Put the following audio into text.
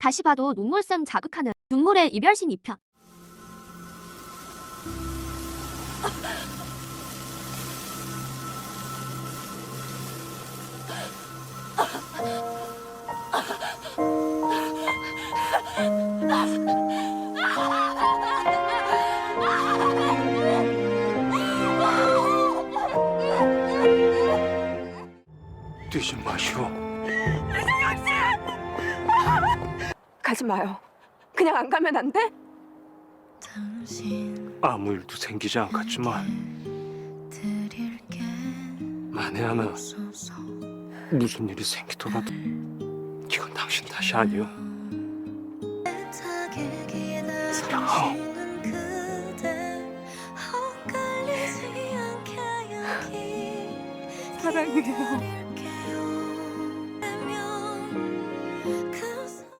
다시 봐도 눈물샘 자극하는 눈물의 이별신 2편. 뛰지 마시오. 가지 마요. 그냥 안 가면 안 돼? 아무 일도 생기지 않겠지만 만에 하나 무슨 일이 생기더라도 이건 당신 탓이 아니오. 사랑하오. 사랑해요.